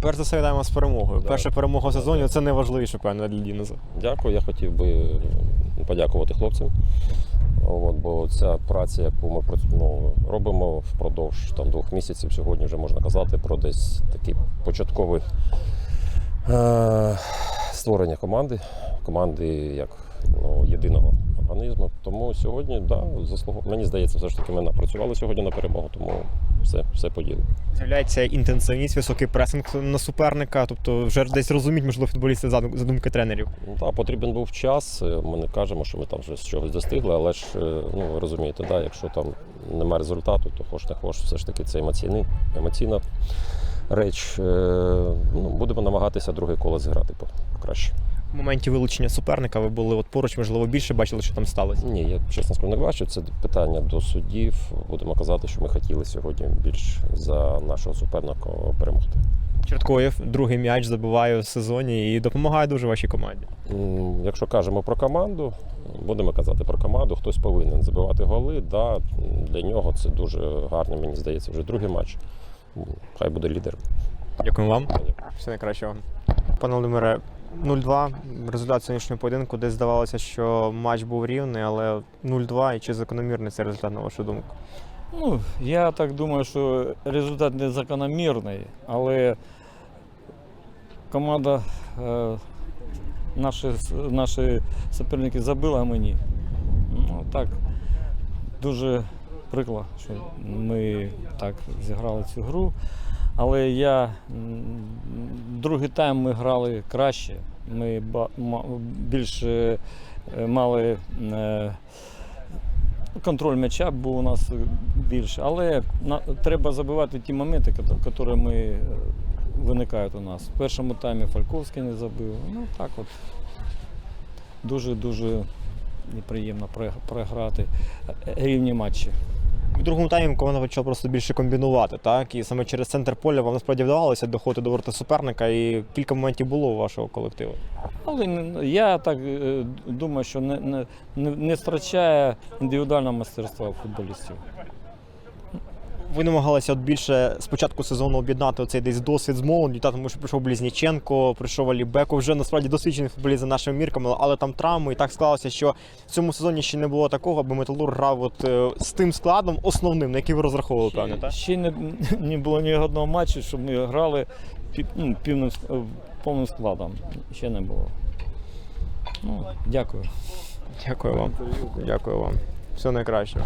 Перш за все, вітаємо з перемогою. Перша перемога в сезоні це найважливіше, певно, для Діноза. Дякую. Я хотів би подякувати хлопцям. От, бо ця праця, яку ми ну, робимо впродовж там, двох місяців, сьогодні вже можна казати про десь такий початковий е- створення команди, команди як ну, єдиного організму. Тому сьогодні, да, заслугу... мені здається, все ж таки ми напрацювали сьогодні на перемогу, тому все, все по ділу. З'являється інтенсивність, високий пресинг на суперника, тобто вже десь розуміють, можливо, футболісти задум- задумки тренерів. Ну, так, потрібен був час. Е, Ми не кажемо, що ми там вже з чогось достигли, але ж е, ну, ви розумієте, да, якщо там немає результату, то хоч не хоч, все ж таки це емоційний, емоційна реч. Е, Ну, будемо намагатися друге коло зіграти краще. В моменті вилучення суперника ви були от поруч, можливо, більше бачили, що там сталося. Ні, я чесно скажу, не бачу. Це питання до суддів. Будемо казати, що ми хотіли сьогодні більш за нашого суперника перемогти. Черткоєв другий м'яч забиває в сезоні і допомагає дуже вашій команді. Якщо кажемо про команду, будемо казати про команду, хтось повинен забивати голи. Да, для нього це дуже гарний, мені здається, вже другий матч. Хай буде лідером. Дякую вам. Все найкращого. Пане Володимире, 0-2. Результат сьогоднішнього поєдинку, де здавалося, що матч був рівний, але 0-2 і чи закономірний цей результат, на вашу думку? Ну, я так думаю, що результат не закономірний, але команда, е, наші, наші суперники забили, а мені. Ну, так, дуже прикро, що ми так зіграли цю гру. Але я другий тайм ми грали краще. Ми більше е, мали. е, Контроль м'яча був у нас більше, але треба забивати ті моменти, які ми е, виникають у нас. В першому таймі Фальковський не забив. Ну так от дуже-дуже неприємно програти рівні матчі. В другому таймі команда почала просто більше комбінувати, так? І саме через центр поля вам насправді вдавалося доходити до ворта суперника, і кілька моментів було у вашого колективу. Але я так е, думаю, що не, не, не, втрачає індивідуального мастерства футболістів. Ви намагалися от більше з початку сезону об'єднати оцей десь досвід з молоддю, та тому що прийшов Близніченко, прийшов Алібеко, вже насправді досвідчений футболіст за нашими мірками, але там травми, і так склалося, що в цьому сезоні ще не було такого, аби Металур грав от е, з тим складом основним, на який ви розраховували, певно, так? Ще не, не було ні одного матчу, щоб ми грали пів, ну, півним, е, повним складом. Ще не було. Ну, дякую. Дякую вам. Дякую вам. Все найкраще.